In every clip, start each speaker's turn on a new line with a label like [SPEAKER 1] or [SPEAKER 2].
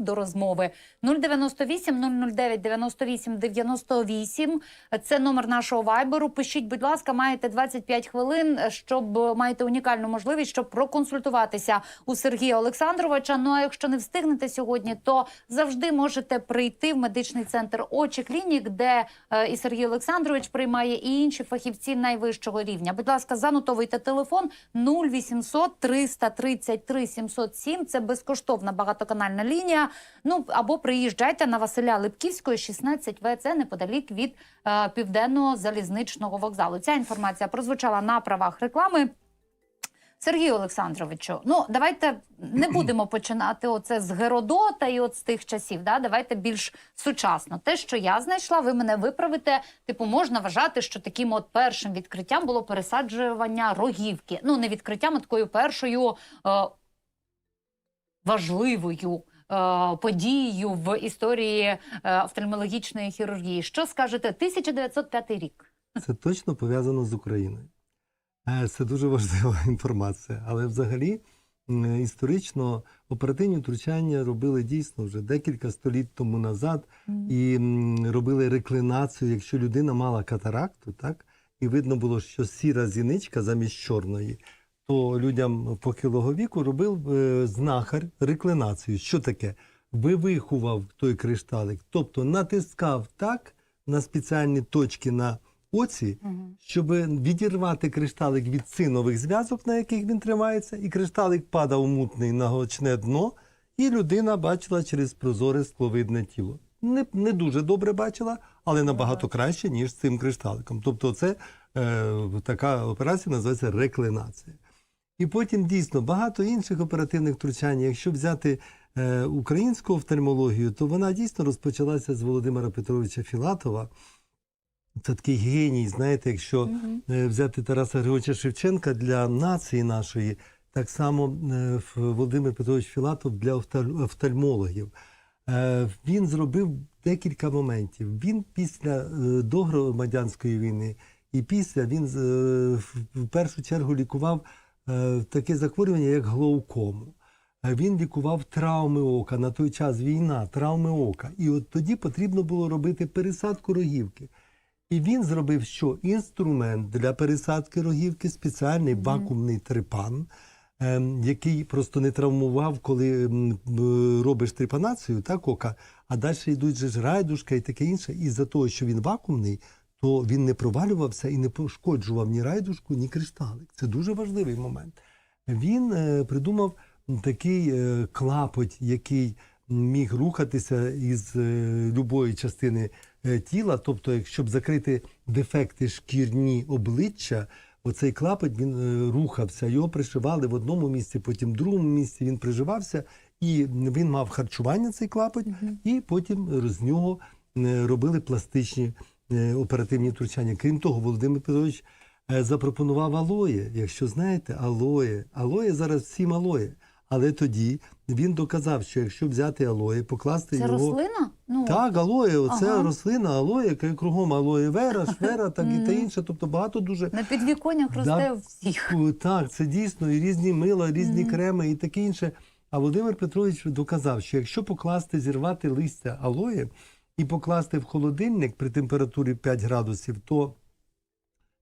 [SPEAKER 1] до розмови 098 009 98 98. Це номер нашого вайберу. Пишіть, будь ласка, маєте 25 хвилин, щоб маєте унікальну можливість, щоб проконсультуватися у Сергія Олександровича. Ну а якщо не встигнете сьогодні, то завжди можете прийти в медичний центр очі клінік, де е, і Сергій Олександрович приймає і інші фахівці найвищого рівня. Будь ласка, занотовуйте телефон 0800 333 707. Це безкоштовна багатоканальна лінія. Ну або приїжджайте на Василя Липківського, 16В. Це неподалік від е, південного залізничного вокзалу. Ця інформація прозвучала на правах реклами. Сергію Олександровичу, ну давайте не будемо починати оце з Геродота і от з тих часів. Да? Давайте більш сучасно. Те, що я знайшла, ви мене виправите. Типу, можна вважати, що таким от першим відкриттям було пересаджування рогівки. Ну, не відкриттям, а такою першою е, важливою. Е, Подією в історії е, офтальмологічної хірургії. Що скажете? 1905 рік.
[SPEAKER 2] Це точно пов'язано з Україною. Е, Це дуже важлива інформація. Але взагалі історично оперативні втручання робили дійсно вже декілька століть тому назад і робили реклинацію, якщо людина мала катаракту, так, і видно було, що сіра зіничка замість чорної, то людям похилого віку робив е, знахар реклинацію. Що таке? Вивихував той кришталик, тобто натискав так на спеціальні точки на оці, щоб відірвати кришталик від цинових зв'язок, на яких він тримається, і кришталик падав мутний на гочне дно, і людина бачила через прозоре скловидне тіло. Не, не дуже добре бачила, але набагато краще, ніж з цим кришталиком. Тобто, це е, така операція називається реклинація. І потім дійсно багато інших оперативних втручань. Якщо взяти е, українську офтальмологію, то вона дійсно розпочалася з Володимира Петровича Філатова. Це такий геній, знаєте, якщо е, взяти Тараса Григоровича Шевченка для нації нашої, так само е, Володимир Петрович Філатов для офталь- офтальмологів. Е, Він зробив декілька моментів. Він після е, догромадянської війни і після він е, в- першу чергу лікував таке захворювання, як глаукому. Е, Він лікував травми ока на той час війна, травми ока. І от тоді потрібно було робити пересадку рогівки. І він зробив що? Інструмент для пересадки рогівки, спеціальний вакуумний трипан, ем, який просто не травмував, коли робиш трепанацію, так, ока, а далі йдуть же ж райдушка і таке інше. І за того, що він вакуумний, то він не провалювався і не пошкоджував ні райдушку, ні кришталик. Це дуже важливий момент. Він е, придумав такий е, клапоть, який міг рухатися із е, любої частини тіла. Тобто, щоб закрити дефекти шкірні обличчя, оцей клапоть він рухався. Його пришивали в одному місці, потім в другому місці він приживався, і він мав харчування цей клапоть, і потім з нього робили пластичні оперативні втручання. Крім того, Володимир Петрович е, запропонував алоє. Якщо знаєте, алоє. Алоє зараз всім алоє. Але тоді він доказав, що якщо взяти алоє, покласти
[SPEAKER 1] Це
[SPEAKER 2] його.
[SPEAKER 1] рослина? Ну
[SPEAKER 2] Так, алоє, оце
[SPEAKER 1] Ага.
[SPEAKER 2] рослина, алоє, кругом алоє вера, швера, так і та інше. Тобто багато дуже
[SPEAKER 1] на підвіконнях росте
[SPEAKER 2] Да.
[SPEAKER 1] всіх.
[SPEAKER 2] Так, це дійсно і різні мила, різні креми і таке інше. А Володимир Петрович доказав, що якщо покласти, зірвати листя алоє і покласти в холодильник при температурі 5 градусів, то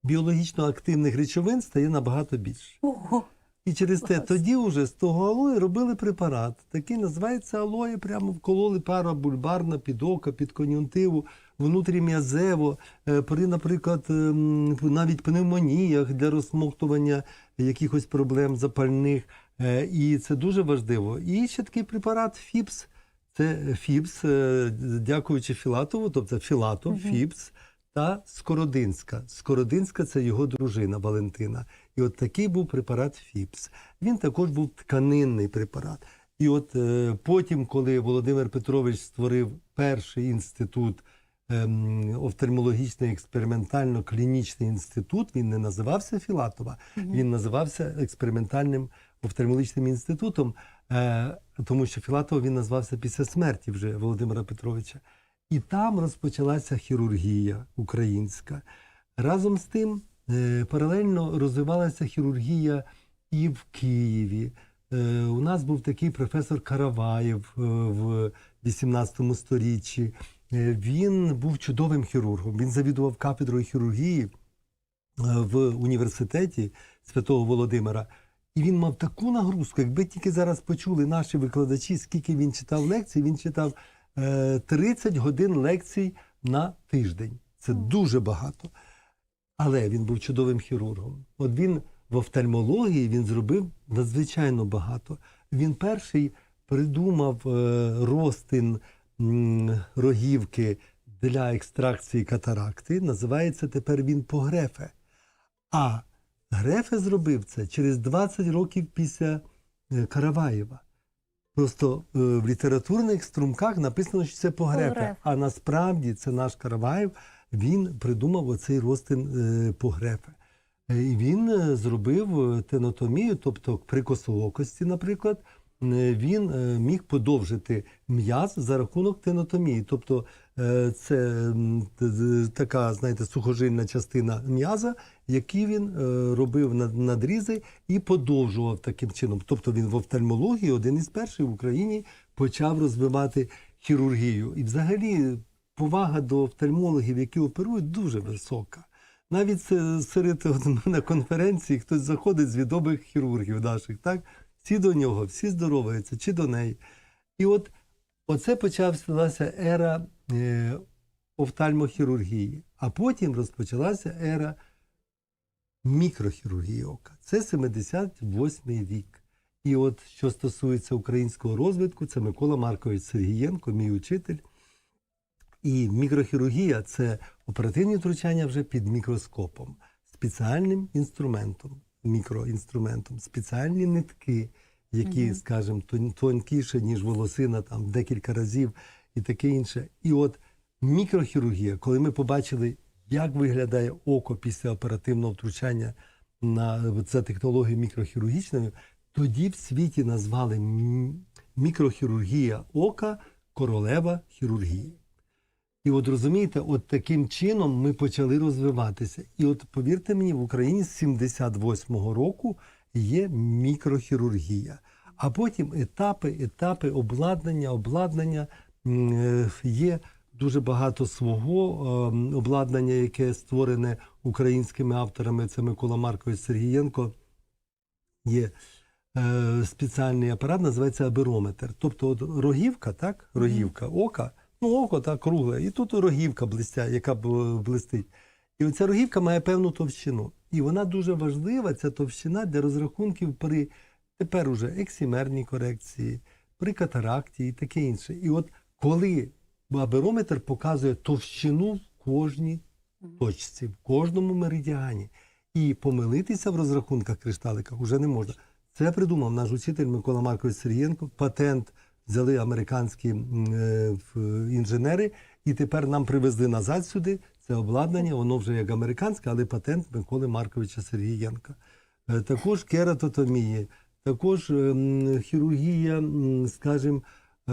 [SPEAKER 2] біологічно активних речовин стає набагато більше.
[SPEAKER 1] Ого.
[SPEAKER 2] І через те тоді вже з того алої робили препарат. Такий називається алоє, прямо вкололи пара бульбарна під око, під кон'юнктиву, внутрім'язево, е, при, наприклад, ем, навіть пневмоніях для розсмоктування якихось проблем запальних. Е, І це дуже важливо. І ще такий препарат ФІПС. Це ФІПС, е, дякуючи Філатову, тобто Філатов,
[SPEAKER 1] Мгм.
[SPEAKER 2] ФІПС та Скородинська. Скородинська це його дружина Валентина. І от такий був препарат ФІПС. Він також був тканинний препарат. І от е, потім, коли Володимир Петрович створив перший інститут, ем, офтальмологічний експериментально-клінічний інститут, він не називався Філатова,
[SPEAKER 1] Мгм.
[SPEAKER 2] він називався експериментальним офтальмологічним інститутом, е, тому що Філатов він назвався після смерті вже Володимира Петровича. І там розпочалася хірургія українська. Разом з тим, е, паралельно розвивалася хірургія і в Києві. Е, У нас був такий професор Караваєв е, в 18 сторіччі. Е, Він був чудовим хірургом. Він завідував кафедрою хірургії е, в університеті Святого Володимира. І він мав таку нагрузку, якби тільки зараз почули наші викладачі, скільки він читав лекцій, він читав е, 30 годин лекцій на тиждень. Це дуже багато. Але він був чудовим хірургом. От він в офтальмології він зробив надзвичайно багато. Він перший придумав е, розтин рогівки для екстракції катаракти. Називається тепер він погрефе. А Грефе зробив це через 20 років після е, Караваєва. Просто е, в літературних струмках написано, що це погрефе.
[SPEAKER 1] Погрефе.
[SPEAKER 2] А насправді це наш Караваєв. Він придумав оцей розтин е, погрефе. Е, І він зробив тенотомію, тобто при косоокості, наприклад, він міг подовжити м'яз за рахунок тенотомії. Тобто це т- з- така, знаєте, сухожильна частина м'яза, який він е, робив надрізи і подовжував таким чином. Тобто він в офтальмології один із перших в Україні почав розвивати хірургію. І взагалі повага до офтальмологів, які оперують, дуже висока. Навіть серед на конференції хтось заходить з відомих хірургів наших, так? Всі до нього, всі здороваються, чи до неї. І от оце почалася ера е, офтальмохірургії, а потім розпочалася ера мікрохірургії ока. Це 78-й рік. І от що стосується українського розвитку, це Микола Маркович Сергієнко, мій учитель. І мікрохірургія це оперативні втручання вже під мікроскопом, спеціальним інструментом, мікроінструментом, спеціальні нитки, які,
[SPEAKER 1] Мгм.
[SPEAKER 2] скажімо, тон- тонкіше, ніж волосина, там декілька разів і таке інше. І от мікрохірургія, коли ми побачили, як виглядає око після оперативного втручання на це технологію мікрохірургічною, тоді в світі назвали мікрохірургія ока королева хірургії. І от розумієте, от таким чином ми почали розвиватися. І от повірте мені, в Україні з 78-го року є мікрохірургія. А потім етапи, етапи обладнання, обладнання є дуже багато свого е, обладнання, яке створене українськими авторами. Це Микола Маркович Сергієнко. Є е, спеціальний апарат, називається аберометр. Тобто от рогівка, так? Рогівка ока, ну око так кругле, і тут рогівка блистя, яка блистить. І оця рогівка має певну товщину. І вона дуже важлива, ця товщина для розрахунків при тепер уже ексімерній корекції, при катаракті і таке інше. І от коли аберометр показує товщину в кожній точці, в кожному меридіані, і помилитися в розрахунках кришталиках вже не можна. Це придумав наш учитель Микола Маркович Сергієнко. Патент взяли американські е, інженери, і тепер нам привезли назад сюди це обладнання. Воно вже як американське, але патент Миколи Марковича Сергієнка. Е, Також кератотомії, також ем, хірургія, скажімо,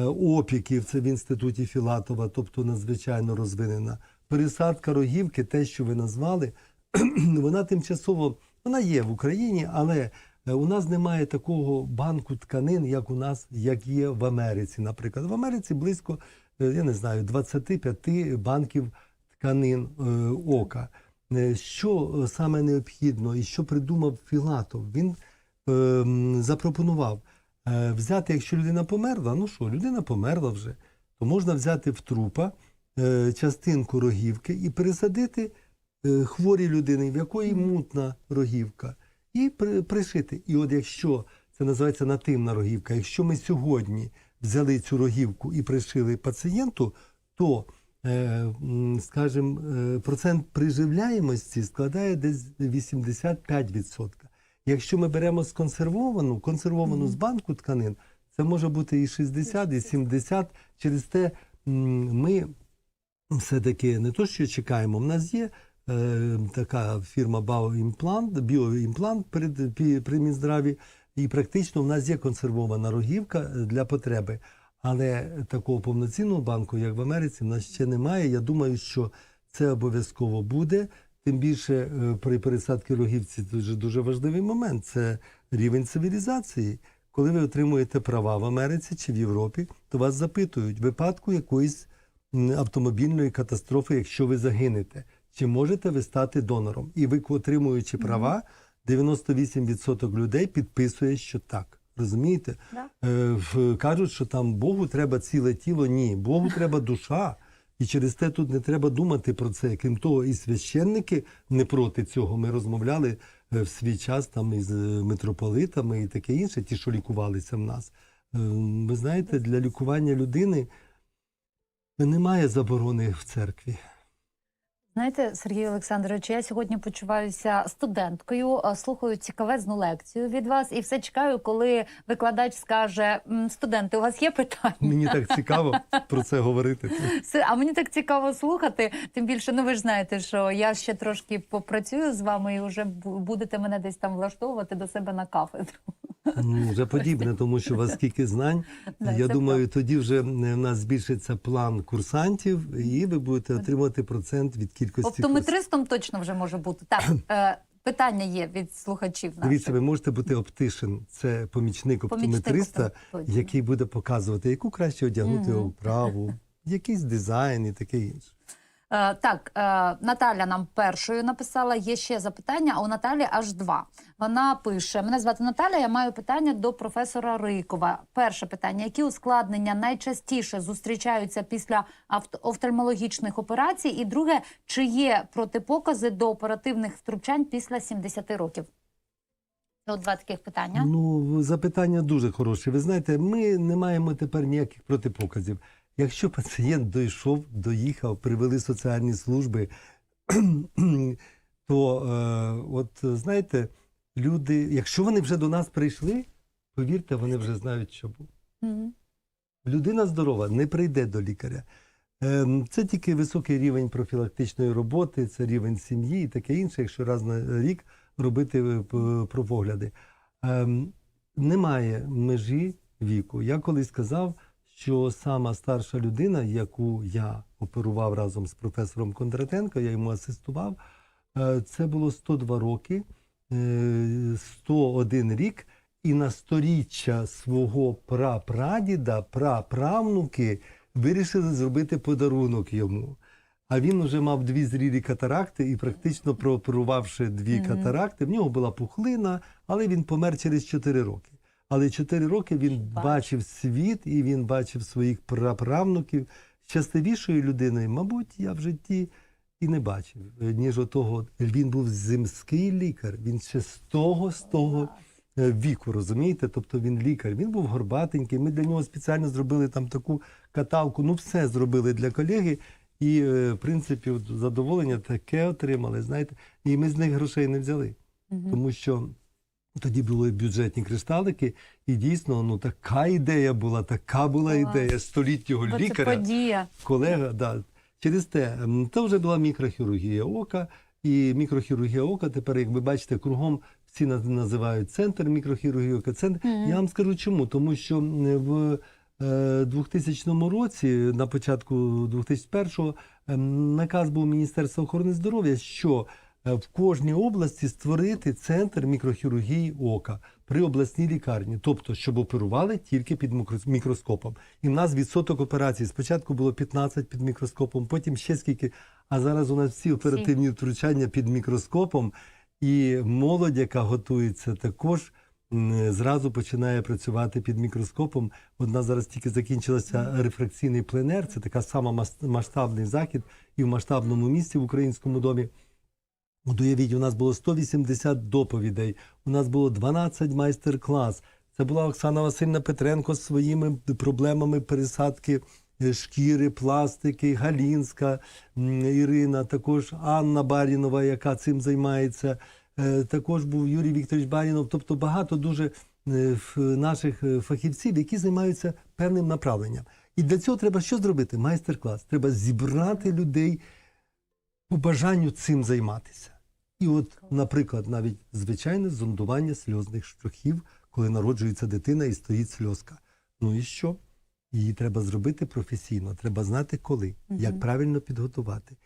[SPEAKER 2] опіків, це в інституті Філатова, тобто надзвичайно розвинена. Пересадка рогівки, те, що ви назвали, вона тимчасово вона є в Україні, але е, у нас немає такого банку тканин, як у нас, як є в Америці. Наприклад, в Америці близько, е, я не знаю, 25 банків тканин е, ока. Е, Що е, саме необхідно і що придумав Філатов? Він е, запропонував е, взяти, якщо людина померла, ну що, людина померла вже, то можна взяти в трупа е, частинку рогівки і пересадити е, хворій людини, в якої мутна рогівка, і при, пришити. І от якщо це називається нативна рогівка, якщо ми сьогодні взяли цю рогівку і пришили пацієнту, то е, скажімо, е, процент приживляємості складає десь 85%. Якщо ми беремо сконсервовану, консервовану з банку тканин, це може бути і 60, і 70. Через те ми все-таки не то, що чекаємо. У нас є е, така фірма Баоімплант, біоімплант при Мінздраві, і практично в нас є консервована рогівка е, для потреби. Але такого повноцінного банку, як в Америці, в нас ще немає. Я думаю, що це обов'язково буде. Тим більше е, при пересадці рогівці дуже дуже важливий момент це рівень цивілізації. коли ви отримуєте права в Америці чи в Європі, то вас запитують в випадку якоїсь автомобільної катастрофи, якщо ви загинете, чи можете ви стати донором? І ви, отримуючи права, 98% людей підписує, що так. Розумієте?
[SPEAKER 1] Да.
[SPEAKER 2] Е, кажуть, що там Богу треба ціле тіло. Ні, Богу треба душа. І через те тут не треба думати про це. Крім того, і священники не проти цього. Ми розмовляли е, в свій час там із е, митрополитами і таке інше, ті, що лікувалися в нас. Е, Ви знаєте, для лікування людини немає заборони в церкві.
[SPEAKER 1] Знаєте, Сергій Олександрович, я сьогодні почуваюся студенткою, слухаю цікавезну лекцію від вас і все чекаю, коли викладач скаже: студенти, у вас є питання?
[SPEAKER 2] Мені так цікаво про це говорити.
[SPEAKER 1] А мені так цікаво слухати. Тим більше, ну ви ж знаєте, що я ще трошки попрацюю з вами і вже бу- будете мене десь там влаштовувати до себе на кафедру.
[SPEAKER 2] Ну, вже подібне, тому що у вас скільки знань. Я думаю, тоді вже в нас збільшиться план курсантів, і ви будете отримувати процент від кількості.
[SPEAKER 1] Оптометристом точно вже може бути. Так, е, питання є від слухачів наших.
[SPEAKER 2] Дивіться, ви можете бути оптишен. Це помічник оптометриста, який буде показувати, яку краще одягнути оправу, якийсь дизайн і таке інше.
[SPEAKER 1] Е, так, е, Наталя нам першою написала. Є ще запитання, а у Наталі аж два. Вона пише: Мене звати Наталя. Я маю питання до професора Рикова. Перше питання: які ускладнення найчастіше зустрічаються після офтальмологічних операцій? І друге, чи є протипокази до оперативних втручань після 70 років? От два таких питання.
[SPEAKER 2] Ну, запитання дуже хороше. Ви знаєте, ми не маємо тепер ніяких протипоказів. Якщо пацієнт дійшов, доїхав, привели соціальні служби, то е, от знаєте, люди, якщо вони вже до нас прийшли, повірте, вони вже знають, що було.
[SPEAKER 1] Мгм.
[SPEAKER 2] Людина здорова не прийде до лікаря. Ем, Це тільки високий рівень профілактичної роботи, це рівень сім'ї і таке інше, якщо раз на рік робити е, пропогляди. Ем, Немає межі віку. Я колись сказав, що сама старша людина, яку я оперував разом з професором Кондратенко, я йому асистував, е, це було 102 роки, е, 101 рік, і на сторіччя свого прапрадіда, праправнуки вирішили зробити подарунок йому. А він вже мав дві зрілі катаракти і практично прооперувавши дві
[SPEAKER 1] Мгм.
[SPEAKER 2] катаракти, в нього була пухлина, але він помер через 4 роки. Але 4 роки він
[SPEAKER 1] Бачив.
[SPEAKER 2] бачив світ і він бачив своїх праправнуків. Щасливішої людини, мабуть, я в житті і не бачив, е, ніж отого. Він був земський лікар. Він ще з того, з того е, віку, розумієте? Тобто він лікар. Він був горбатенький. Ми для нього спеціально зробили там таку каталку. Ну, все зробили для колеги. І, е, в принципі, задоволення таке отримали, знаєте, і ми з них грошей не взяли. Тому що тоді були бюджетні кришталики, і дійсно ну така ідея була, така була
[SPEAKER 1] Клас.
[SPEAKER 2] ідея століттього
[SPEAKER 1] Бо це подія.
[SPEAKER 2] Колега, да. Через те, то вже була мікрохірургія ока, і мікрохірургія ока тепер, як ви бачите, кругом всі наз- називають центр мікрохірургії ока. Центр.
[SPEAKER 1] Мгм.
[SPEAKER 2] Я вам скажу чому. Тому що в е, 2000 році, на початку 2001-го, ем, наказ був Міністерства охорони здоров'я, що е, в кожній області створити центр мікрохірургії ока при обласній лікарні, тобто, щоб оперували тільки під мікроскопом. І в нас відсоток операцій спочатку було 15 під мікроскопом, потім ще скільки. А зараз у нас всі оперативні втручання під мікроскопом, і молодь, яка готується, також зразу починає працювати під мікроскопом. Одна зараз тільки закінчилася рефракційний пленер. Це така сама мас- масштабний захід і в масштабному місці в українському домі. От уявіть, у нас було 180 доповідей, у нас було 12 майстер-клас. Це була Оксана Васильівна Петренко з своїми проблемами пересадки е, шкіри, пластики, Галінська, Ірина, також Анна Барінова, яка цим займається. Е, Також був Юрій Вікторович Барінов. Тобто багато дуже е, наших фахівців, які займаються певним направленням. І для цього треба що зробити? Майстер-клас. Треба зібрати людей по бажанню цим займатися. І от, наприклад, навіть звичайне зондування сльозних штрихів, коли народжується дитина і стоїть сльозка. Ну і що? Її треба зробити професійно, треба знати коли, як правильно підготувати,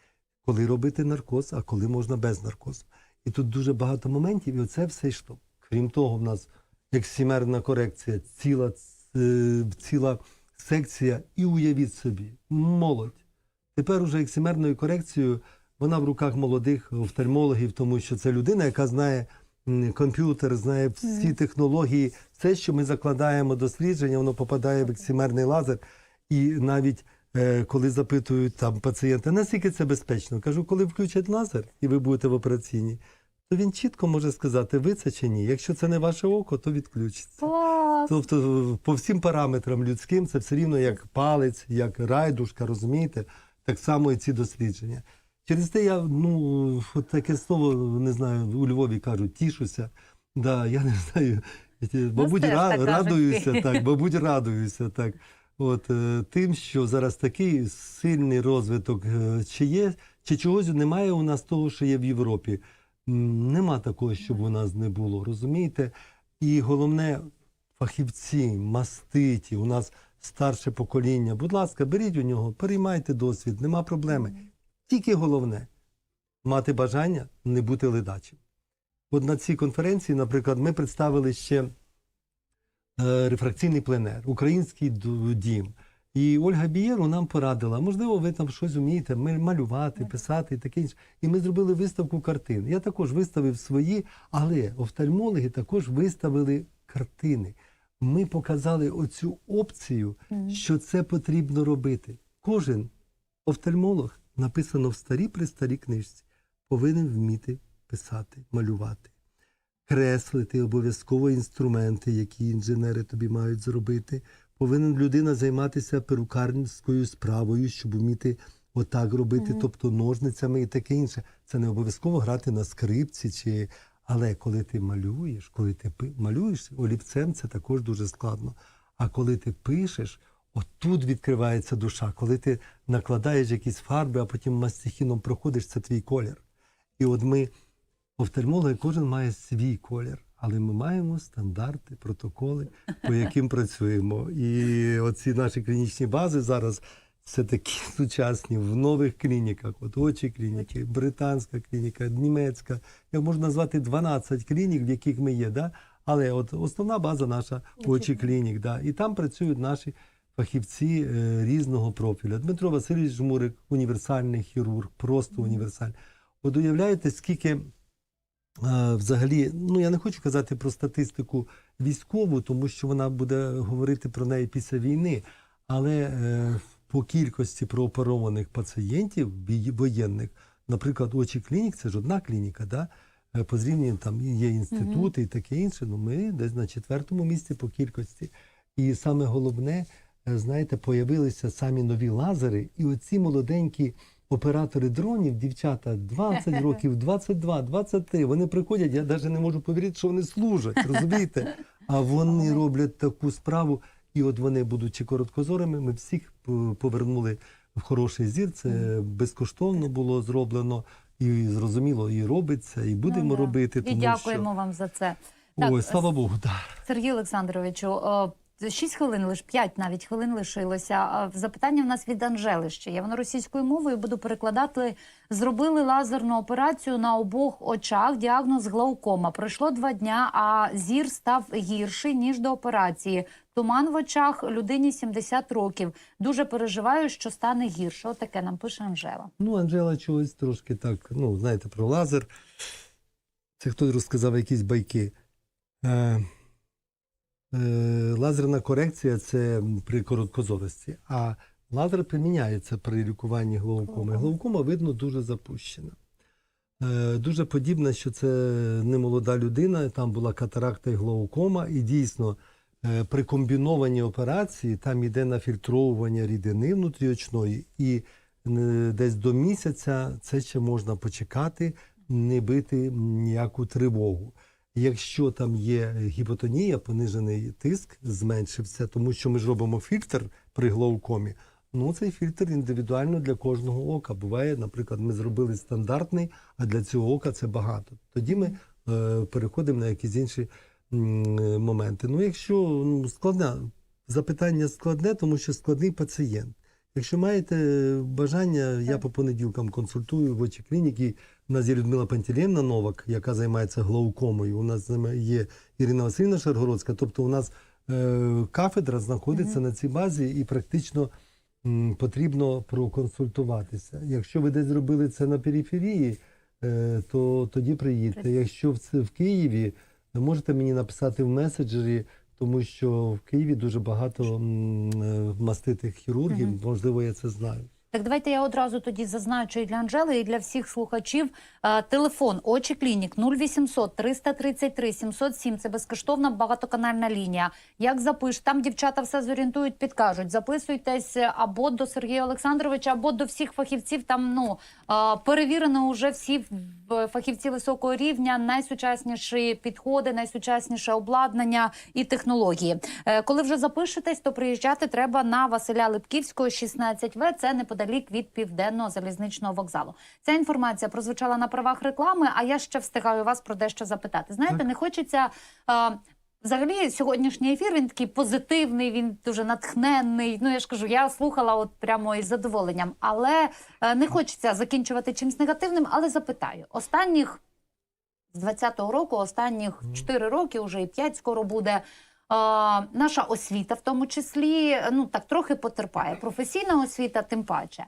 [SPEAKER 2] коли робити наркоз, а коли можна без наркозу. І тут дуже багато моментів, і оце все йшло. Крім того, в нас ексімерна корекція, ціла, е, ціла секція, і уявіть собі, молодь. Тепер уже ексімерною корекцією вона в руках молодих офтальмологів, тому що це людина, яка знає комп'ютер, знає всі технології, все, що ми закладаємо дослідження, воно попадає в ексімерний лазер. І навіть е, коли запитують там пацієнта, наскільки це безпечно, кажу, коли включать лазер і ви будете в операційній, то він чітко може сказати, ви це чи ні. Якщо це не ваше око, то відключиться.
[SPEAKER 1] Клас!
[SPEAKER 2] Тобто по всім параметрам людським це все рівно як палець, як райдушка, розумієте? Так само і ці дослідження. Через те я, ну, таке слово, не знаю, у Львові кажуть, тішуся. Да, я не знаю, мабуть,
[SPEAKER 1] теж
[SPEAKER 2] ра-
[SPEAKER 1] так
[SPEAKER 2] радуюся, так, мабуть, радуюся, так. От е, тим, що зараз такий сильний розвиток, е, чи є, чи чогось немає у нас того, що є в Європі. Нема такого, щоб у нас не було, розумієте? І головне, фахівці, маститі, у нас старше покоління. Будь ласка, беріть у нього, переймайте досвід, нема проблеми. Тільки головне мати бажання не бути ледачим. От на цій конференції, наприклад, ми представили ще е, рефракційний пленер, український дім. І Ольга Бієру нам порадила, можливо, ви там щось вмієте малювати, писати і таке інше. І ми зробили виставку картин. Я також виставив свої, але офтальмологи також виставили картини. Ми показали оцю опцію, що це потрібно робити. Кожен офтальмолог, написано в старій при старій книжці, повинен вміти писати, малювати, креслити обов'язково інструменти, які інженери тобі мають зробити. Повинен людина займатися перукарською справою, щоб вміти отак робити, тобто ножницями і таке інше. Це не обов'язково грати на скрипці чи. Але коли ти малюєш, коли ти малюєш олівцем, це також дуже складно. А коли ти пишеш, отут відкривається душа. Коли ти накладаєш якісь фарби, а потім мастихіном проходиш, це твій колір. І от ми, офтальмологи, кожен має свій колір, але ми маємо стандарти, протоколи, по яким працюємо. І оці наші клінічні бази зараз все такі сучасні в нових клініках. От очі клініки, британська клініка, німецька. Я можу назвати 12 клінік, в яких ми є. Да? Але от основна база наша очі клінік. Да? І там працюють наші фахівці е, різного профілю. Дмитро Васильович Жмурик, універсальний хірург, просто універсальний. От уявляєте, скільки е, взагалі, ну я не хочу казати про статистику військову, тому що вона буде говорити про неї після війни. Але е, по кількості прооперованих пацієнтів воєнних, наприклад, очі клінік, це ж одна клініка, да? По зрівнянню там є інститути і таке інше. Ну ми десь на четвертому місці по кількості. І саме головне, знаєте, появилися самі нові лазери, і оці молоденькі оператори дронів, дівчата 20 років, 22, 23, вони приходять, я навіть не можу повірити, що вони служать, розумієте? А вони роблять таку справу, і от вони, будучи короткозорими, ми всіх повернули в хороший зір. Це безкоштовно було зроблено, і зрозуміло, і робиться, і будемо
[SPEAKER 1] Ну, да.
[SPEAKER 2] робити.
[SPEAKER 1] І
[SPEAKER 2] Тому
[SPEAKER 1] дякуємо вам за це.
[SPEAKER 2] що... Ой,
[SPEAKER 1] Так,
[SPEAKER 2] слава Богу, так.
[SPEAKER 1] Сергію Олександровичу, е, 6 хвилин, лише 5 навіть хвилин лишилося. Запитання в нас від Анжели ще є. Воно російською мовою буду перекладати. Зробили лазерну операцію на обох очах. Діагноз глаукома. Пройшло два дня, а зір став гірший ніж до операції. Туман в очах людині 70 років. Дуже переживаю, що стане гірше. Отаке нам пише Анжела.
[SPEAKER 2] Ну, Анжела чогось трошки так, ну, знаєте, про лазер. Це хтось розказав якісь байки. Е, лазерна корекція це при короткозорості, а лазер приміняється при лікуванні глаукоми. Глаукома, видно, дуже запущена. Е, дуже подібно, що це не молода людина, там була катаракта і глаукома, і дійсно е, при комбінованій операції там йде нафільтровування рідини внутріочної, і е, десь до місяця це ще можна почекати, не бити ніяку тривогу. Якщо там є гіпотонія, понижений тиск зменшився, тому що ми ж робимо фільтр при глаукомі. Ну, цей фільтр індивідуально для кожного ока. Буває, наприклад, ми зробили стандартний, а для цього ока це багато. Тоді ми е, переходимо на якісь інші е, моменти. Ну, якщо ну, складне запитання складне, тому що складний пацієнт. Якщо маєте бажання, я по понеділкам консультую в очі клініки. У нас є Людмила Пантелєвна Новак, яка займається глаукомою. У нас є Ірина Васильівна Шаргородська. Тобто, у нас е, кафедра знаходиться на цій базі і практично м, потрібно проконсультуватися. Якщо ви десь зробили це на периферії, е, то тоді приїдьте. Якщо в, в Києві, можете мені написати в меседжері, тому що в Києві дуже багато е, маститих хірургів, можливо, я це знаю.
[SPEAKER 1] Так, давайте я одразу тоді зазначу і для Анжели, і для всіх слухачів. Телефон Очі Клінік 0800 333 707. Це безкоштовна багатоканальна лінія. Як запиш, там дівчата все зорієнтують, підкажуть. Записуйтесь або до Сергія Олександровича, або до всіх фахівців. Там ну перевірено вже всі фахівці високого рівня, найсучасніші підходи, найсучасніше обладнання і технології. Е, Коли вже запишетесь, то приїжджати треба на Василя Липківського, 16В. Це неподалік від південного залізничного вокзалу. Ця інформація прозвучала на правах реклами. А я ще встигаю вас про дещо запитати. Знаєте,
[SPEAKER 2] Так.
[SPEAKER 1] не хочеться. е, Взагалі, сьогоднішній ефір він такий позитивний, він дуже натхненний. Ну я ж кажу, я слухала от прямо із задоволенням, але е, не хочеться закінчувати чимось негативним. Але запитаю: останніх з 20-го року, останніх 4 роки, вже і 5 скоро буде. Наша освіта, в тому числі, ну так трохи потерпає. Професійна освіта, тим паче.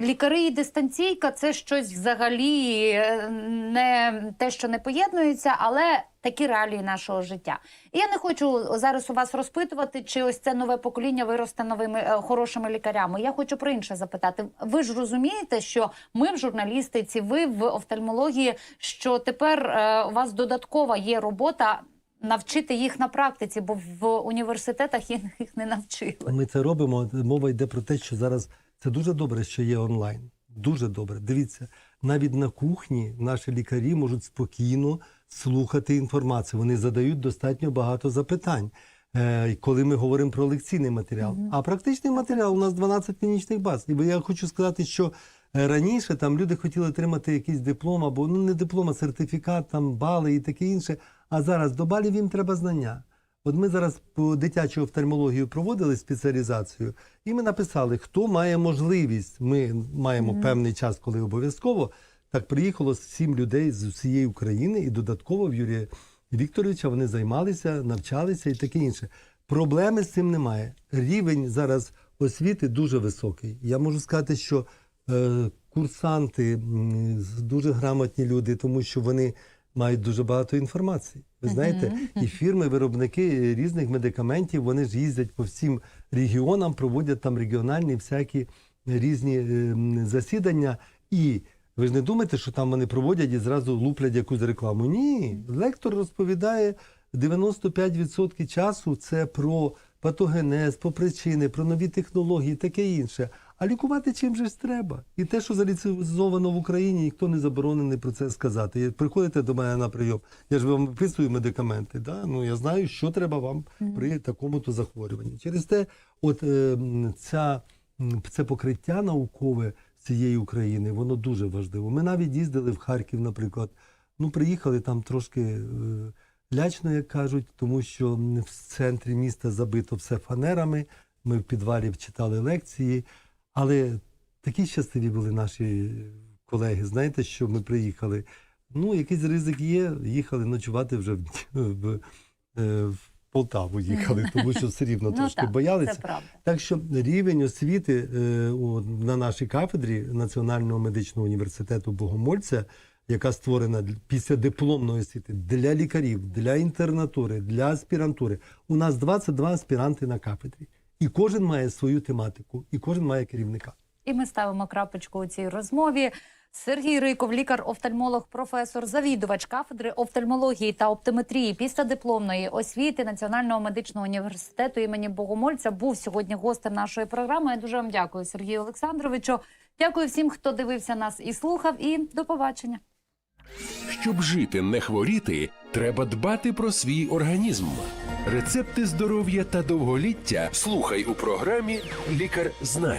[SPEAKER 1] Лікари і дистанційка це щось взагалі е, не те, що не поєднується, але такі реалії нашого життя. І я не хочу зараз у вас розпитувати, чи ось це нове покоління виросте новими е, хорошими лікарями. Я хочу про інше запитати. Ви ж розумієте, що ми в журналістиці, ви в офтальмології, що тепер е, у вас додаткова є робота. Навчити їх на практиці, бо в університетах їх не навчили.
[SPEAKER 2] Ми це робимо. Мова йде про те, що зараз це дуже добре, що є онлайн. Дуже добре. Дивіться, навіть на кухні наші лікарі можуть спокійно слухати інформацію. Вони задають достатньо багато запитань, е, коли ми говоримо про лекційний матеріал. А практичний матеріал у нас 12 клінічних баз. І я хочу сказати, що е, раніше там люди хотіли отримати якийсь диплом або ну не диплом, а сертифікат, там бали і таке інше. А зараз до балів їм треба знання. От ми зараз по дитячу офтальмологію проводили спеціалізацію, і ми написали, хто має можливість. Ми маємо певний час, коли обов'язково. Так приїхало сім людей з усієї України, і додатково в Юрія Вікторовича вони займалися, навчалися і таке інше. Проблеми з цим немає. Рівень зараз освіти дуже високий. Я можу сказати, що е, курсанти дуже грамотні люди, тому що вони мають дуже багато інформації. Ви знаєте, і фірми-виробники різних медикаментів вони ж їздять по всім регіонам, проводять там регіональні всякі різні е, засідання. І ви ж не думаєте, що там вони проводять і зразу луплять якусь рекламу. Ні, лектор розповідає 95% часу це про патогенез, про причини, про нові технології, таке інше. А лікувати чим же ж треба? І те, що заліцизовано в Україні, ніхто не заборонений про це сказати. Приходите до мене на прийом, я ж вам виписую медикаменти. Да? Ну я знаю, що треба вам при такому-то захворюванні. Через те, от е, ця, це покриття наукове цієї України, воно дуже важливо. Ми навіть їздили в Харків, наприклад. Ну, приїхали там трошки. е, Лячно, як кажуть, тому що в центрі міста забито все фанерами. Ми в підвалі читали лекції, але такі щасливі були наші колеги. Знаєте, що ми приїхали. Ну, якийсь ризик є. Їхали ночувати вже в, в, е, в Полтаву їхали, тому що все рівно трошки
[SPEAKER 1] ну,
[SPEAKER 2] боялися. Так що рівень освіти е, на нашій кафедрі Національного медичного університету Богомольця, яка створена після дипломної освіти для лікарів, для інтернатури, для аспірантури. У нас 22 аспіранти на кафедрі. І кожен має свою тематику, і кожен має керівника.
[SPEAKER 1] І ми ставимо крапочку у цій розмові. Сергій Риков, лікар-офтальмолог, професор, завідувач кафедри офтальмології та оптометрії після дипломної освіти Національного медичного університету імені Богомольця, був сьогодні гостем нашої програми. Я дуже вам дякую, Сергію Олександровичу. Дякую всім, хто дивився нас і слухав. І до побачення.
[SPEAKER 3] Щоб жити, не хворіти, треба дбати про свій організм. Рецепти здоров'я та довголіття слухай у програмі Лікар знає.